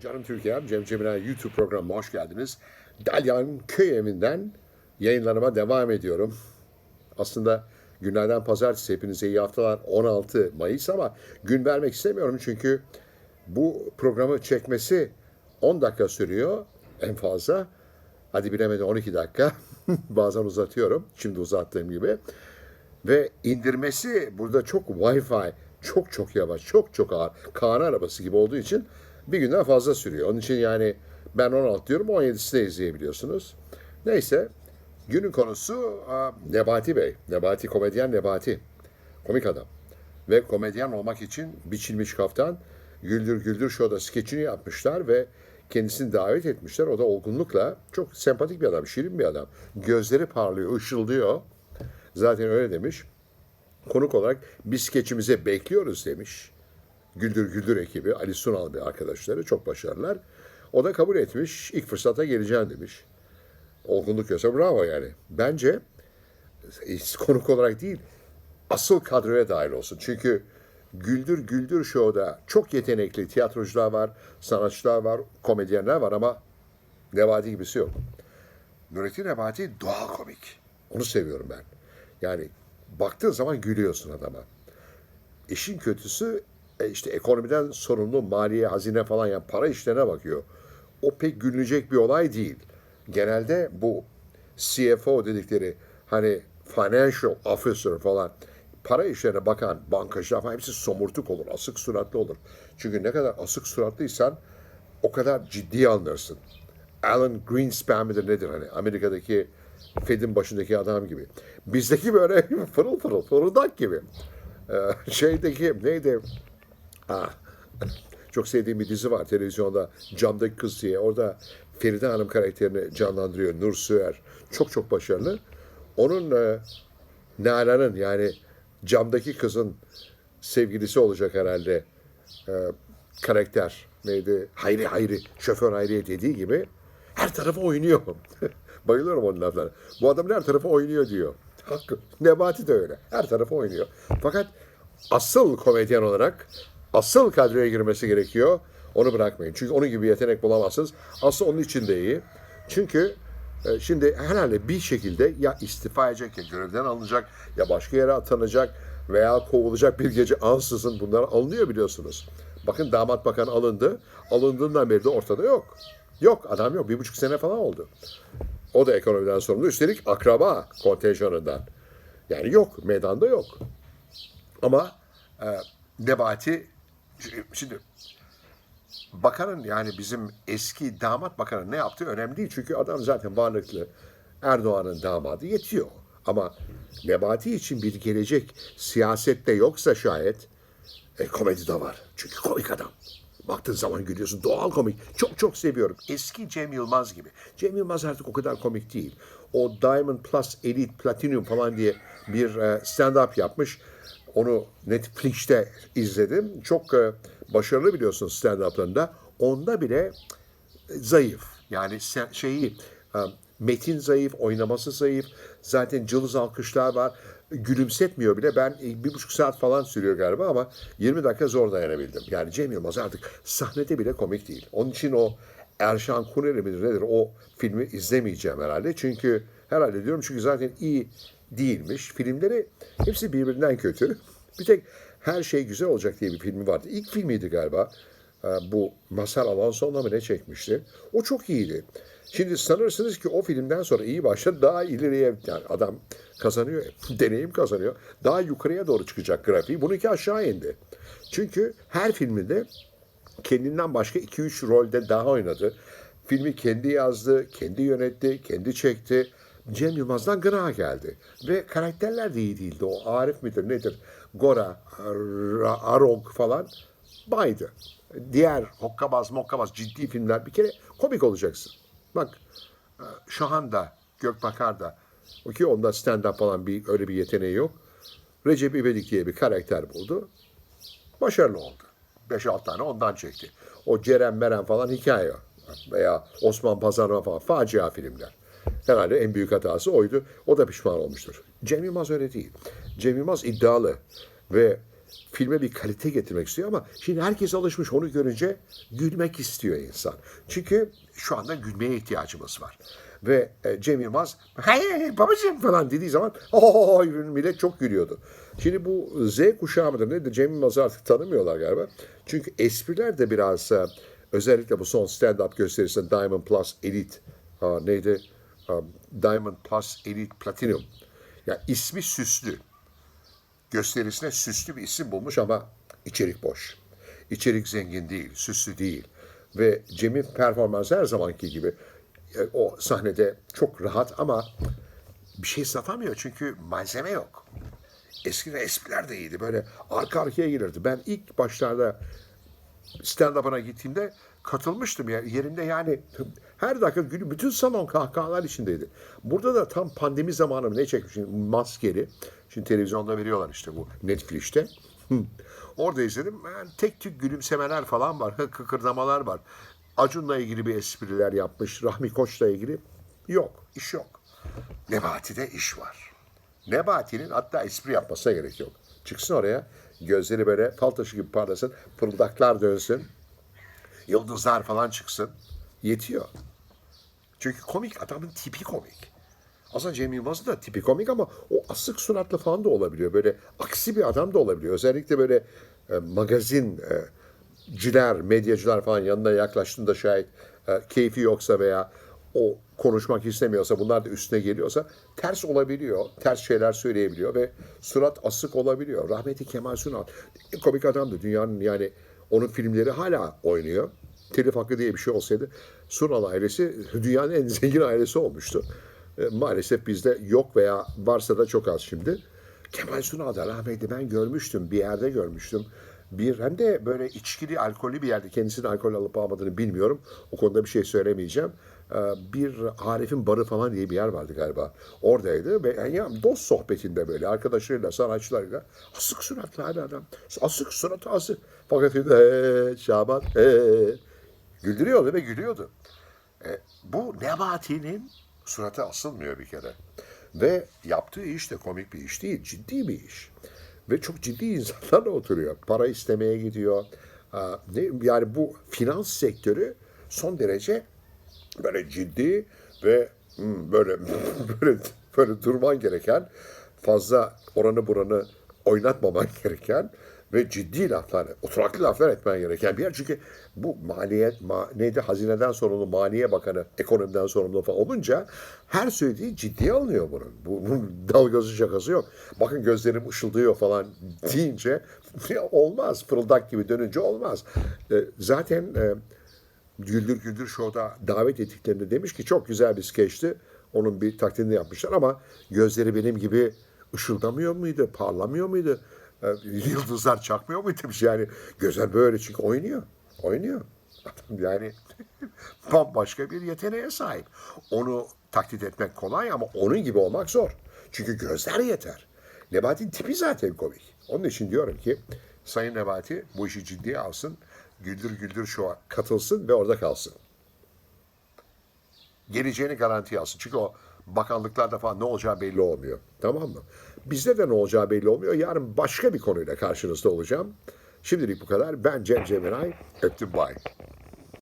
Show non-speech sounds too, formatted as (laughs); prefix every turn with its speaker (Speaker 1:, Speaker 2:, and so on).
Speaker 1: Canım Türkiye'm, Cem Cemilen YouTube programıma hoş geldiniz. Dalyan köy evinden yayınlarıma devam ediyorum. Aslında günlerden pazartesi hepinize iyi haftalar 16 Mayıs ama gün vermek istemiyorum çünkü bu programı çekmesi 10 dakika sürüyor en fazla. Hadi bilemedi 12 dakika. (laughs) Bazen uzatıyorum. Şimdi uzattığım gibi. Ve indirmesi burada çok Wi-Fi çok çok yavaş, çok çok ağır. Kaan arabası gibi olduğu için bir günden fazla sürüyor. Onun için yani ben 16 diyorum 17'si de izleyebiliyorsunuz. Neyse günün konusu Nebati Bey. Nebati komedyen Nebati. Komik adam. Ve komedyen olmak için biçilmiş kaftan Güldür Güldür Show'da skeçini yapmışlar ve kendisini davet etmişler. O da olgunlukla çok sempatik bir adam, şirin bir adam. Gözleri parlıyor, ışıldıyor. Zaten öyle demiş. Konuk olarak biz skeçimize bekliyoruz demiş. Güldür Güldür ekibi, Ali Sunal bir arkadaşları çok başarılılar. O da kabul etmiş. İlk fırsata geleceğim demiş. Olgunluk göster. Bravo yani. Bence e, (laughs) konuk olarak değil, asıl kadroya dahil olsun. Çünkü Güldür Güldür Show'da çok yetenekli tiyatrocular var, sanatçılar var, komedyenler var ama Nebati gibisi yok. Nurettin Nebati doğal komik. Onu seviyorum ben. Yani baktığın zaman gülüyorsun adama. İşin kötüsü e, işte ekonomiden sorumlu maliye, hazine falan yani para işlerine bakıyor. O pek gülünecek bir olay değil. Genelde bu CFO dedikleri hani financial officer falan para işlerine bakan bankacılar falan hepsi somurtuk olur, asık suratlı olur. Çünkü ne kadar asık suratlıysan o kadar ciddi anlarsın. Alan Greenspan midir nedir hani Amerika'daki Fed'in başındaki adam gibi. Bizdeki böyle (laughs) fırıl fırıl fırıldak gibi. Ee, şeydeki neydi? Ah, (laughs) çok sevdiğim bir dizi var televizyonda Camdaki Kız diye. Orada Feride Hanım karakterini canlandırıyor Nur Süer. Çok çok başarılı. Onun e, Nalan'ın yani camdaki kızın sevgilisi olacak herhalde e, karakter neydi? Hayri Hayri, şoför Hayri dediği gibi her tarafa oynuyor. (laughs) Bayılıyorum onun laflarına. Bu adam her tarafa oynuyor diyor. Hakkı. Nebati de öyle. Her tarafa oynuyor. Fakat asıl komedyen olarak asıl kadroya girmesi gerekiyor. Onu bırakmayın. Çünkü onun gibi yetenek bulamazsınız. Asıl onun için de iyi. Çünkü e, şimdi herhalde bir şekilde ya istifa edecek ya görevden alınacak ya başka yere atanacak veya kovulacak bir gece ansızın bunlar alınıyor biliyorsunuz. Bakın damat bakan alındı. Alındığından beri de ortada yok. Yok adam yok. Bir buçuk sene falan oldu. O da ekonomiden sorumlu. Üstelik akraba kontenjanından. Yani yok. Meydanda yok. Ama e, Nebati şimdi bakanın yani bizim eski damat bakanın ne yaptığı önemli değil. Çünkü adam zaten varlıklı. Erdoğan'ın damadı yetiyor. Ama Nebati için bir gelecek siyasette yoksa şayet e, komedi de var. Çünkü komik adam. Baktığın zaman gülüyorsun. Doğal komik. Çok çok seviyorum. Eski Cem Yılmaz gibi. Cem Yılmaz artık o kadar komik değil. O Diamond Plus, Elite, Platinum falan diye bir e, stand-up yapmış. Onu Netflix'te izledim. Çok e, başarılı biliyorsun stand-up'larında. Onda bile e, zayıf. Yani şeyi e, metin zayıf, oynaması zayıf. Zaten cılız alkışlar var. Gülümsetmiyor bile. Ben e, bir buçuk saat falan sürüyor galiba ama 20 dakika zor dayanabildim. Yani Cem Yılmaz artık sahnede bile komik değil. Onun için o Erşan Kuneri midir nedir o filmi izlemeyeceğim herhalde. Çünkü herhalde diyorum çünkü zaten iyi değilmiş. Filmleri hepsi birbirinden kötü. Bir tek Her Şey Güzel Olacak diye bir filmi vardı. İlk filmiydi galiba. Bu Masar Alanson'la mı ne çekmişti? O çok iyiydi. Şimdi sanırsınız ki o filmden sonra iyi başladı. Daha ileriye yani adam kazanıyor, (laughs) deneyim kazanıyor. Daha yukarıya doğru çıkacak grafiği. Bununki aşağı indi. Çünkü her filminde kendinden başka 2-3 rolde daha oynadı. Filmi kendi yazdı, kendi yönetti, kendi çekti. Cem Yılmaz'dan gına geldi. Ve karakterler de iyi değildi. O Arif midir nedir? Gora, Ra- Arog falan baydı. Diğer hokkabaz mokkabaz ciddi filmler bir kere komik olacaksın. Bak Şahan da Gökbakar da o ki onda stand-up falan bir öyle bir yeteneği yok. Recep İvedik diye bir karakter buldu. Başarılı oldu. 5-6 tane ondan çekti. O Ceren Meren falan hikaye veya Osman Pazarma falan facia filmler. Herhalde en büyük hatası oydu. O da pişman olmuştur. Cem Yılmaz öyle değil. Cem Yılmaz iddialı ve filme bir kalite getirmek istiyor ama şimdi herkes alışmış onu görünce gülmek istiyor insan. Çünkü şu anda gülmeye ihtiyacımız var. Ve e, Cem Yılmaz hayır babacığım falan dediği zaman oh, millet çok gülüyordu. Şimdi bu Z kuşağı mıdır nedir Cem Yılmaz'ı artık tanımıyorlar galiba. Çünkü espriler de biraz e, özellikle bu son stand-up gösterisinde Diamond Plus Elite neydi? Ha, Diamond Plus Elite Platinum. Ya ismi süslü gösterisine süslü bir isim bulmuş ama içerik boş. İçerik zengin değil, süslü değil. Ve Cem'in performansı her zamanki gibi e, o sahnede çok rahat ama bir şey satamıyor çünkü malzeme yok. Eskiden espriler de iyiydi. Böyle arka arkaya gelirdi. Ben ilk başlarda stand-up'ına gittiğimde katılmıştım ya yerinde yani her dakika gülü bütün salon kahkahalar içindeydi. Burada da tam pandemi zamanı mı ne çekmişim maskeli. Şimdi televizyonda veriyorlar işte bu Netflix'te. Orada izledim. Yani tek tük gülümsemeler falan var. Kıkırdamalar var. Acun'la ilgili bir espriler yapmış. Rahmi Koç'la ilgili. Yok. iş yok. Nebati'de iş var. Nebati'nin hatta espri yapmasına gerek yok. Çıksın oraya. Gözleri böyle fal taşı gibi parlasın. Fırıldaklar dönsün. Yıldızlar falan çıksın. Yetiyor. Çünkü komik adamın tipi komik. Aslında Cem Yılmaz'ın da tipi komik ama o asık suratlı falan da olabiliyor. Böyle aksi bir adam da olabiliyor. Özellikle böyle e, magazin e, ciler, medyacılar falan yanına yaklaştığında şayet e, keyfi yoksa veya o konuşmak istemiyorsa bunlar da üstüne geliyorsa ters olabiliyor. Ters şeyler söyleyebiliyor ve surat asık olabiliyor. Rahmetli Kemal Sunal komik adamdı. Dünyanın yani onun filmleri hala oynuyor. Telif hakkı diye bir şey olsaydı Sunal ailesi dünyanın en zengin ailesi olmuştu. E, maalesef bizde yok veya varsa da çok az şimdi. Kemal Sunal da rahmetli ben görmüştüm. Bir yerde görmüştüm. Bir hem de böyle içkili, alkollü bir yerde. Kendisinin alkol alıp almadığını bilmiyorum. O konuda bir şey söylemeyeceğim. E, Bir Arif'in barı falan diye bir yer vardı galiba. Oradaydı ve yani ya dost sohbetinde böyle arkadaşlarıyla, sanatçılarıyla asık suratlı abi adam. Asık suratı asık. Fakat ee, Şaban ee, güldürüyordu ve gülüyordu. E, bu Nebati'nin suratı asılmıyor bir kere. Ve yaptığı iş de komik bir iş değil, ciddi bir iş. Ve çok ciddi insanlarla oturuyor. Para istemeye gidiyor. Ne, yani bu finans sektörü son derece böyle ciddi ve hmm, böyle (laughs) böyle böyle durman gereken fazla oranı buranı oynatmaman gereken ve ciddi laflar, oturaklı laflar etmen gereken bir yer. Çünkü bu maliyet, ma, neydi hazineden sorumlu, maliye bakanı, ekonomiden sorumlu falan olunca her söylediği ciddiye alınıyor bunun. Bu- Bunun dalgası şakası yok. Bakın gözlerim ışıldıyor falan deyince (laughs) olmaz. Fırıldak gibi dönünce olmaz. E, zaten e, Güldür Güldür Show'da davet ettiklerinde demiş ki çok güzel bir skeçti. Onun bir taklidini yapmışlar ama gözleri benim gibi ışıldamıyor muydu, parlamıyor muydu? Ee, (laughs) Yıldızlar çakmıyor muydu demiş yani. Gözler böyle çünkü oynuyor. Oynuyor. Yani (laughs) bambaşka bir yeteneğe sahip. Onu taklit etmek kolay ama onun gibi olmak zor. Çünkü gözler yeter. Nebati'nin tipi zaten komik. Onun için diyorum ki Sayın Nebati bu işi ciddiye alsın. Güldür Güldür Show'a katılsın ve orada kalsın. Geleceğini garantiye alsın. Çünkü o bakanlıklarda falan ne olacağı belli olmuyor. Tamam mı? Bizde de ne olacağı belli olmuyor. Yarın başka bir konuyla karşınızda olacağım. Şimdilik bu kadar. Ben Cem Cemiray. Öptüm bay.